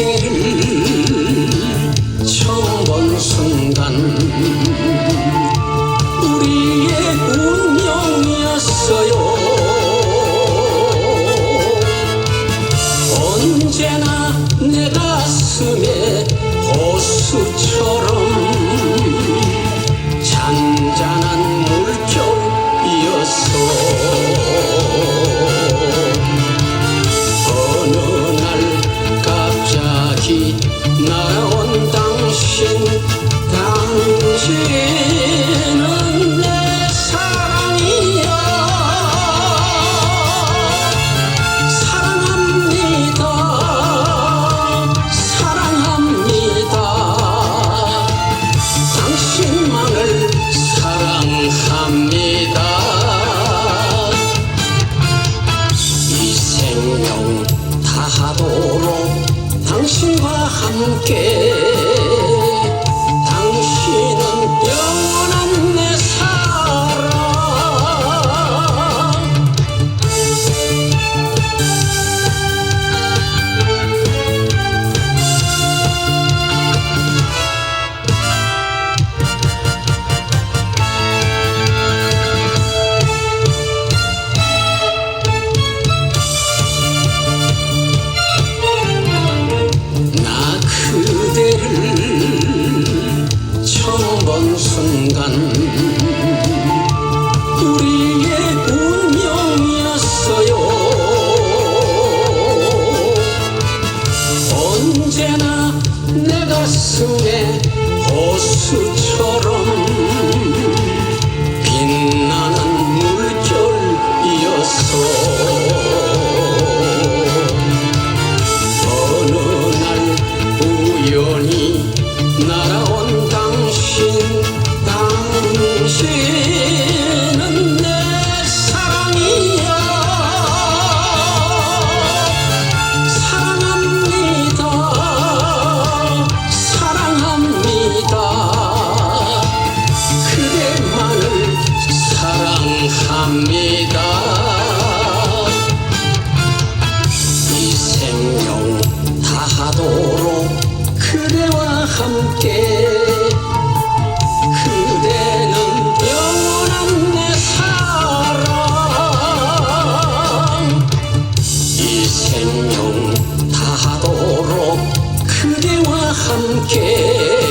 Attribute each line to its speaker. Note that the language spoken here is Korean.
Speaker 1: 세계를 순간 우리의 운명이었어요. 언제나 내 가슴에 care. 내 가슴에 호수처럼 함께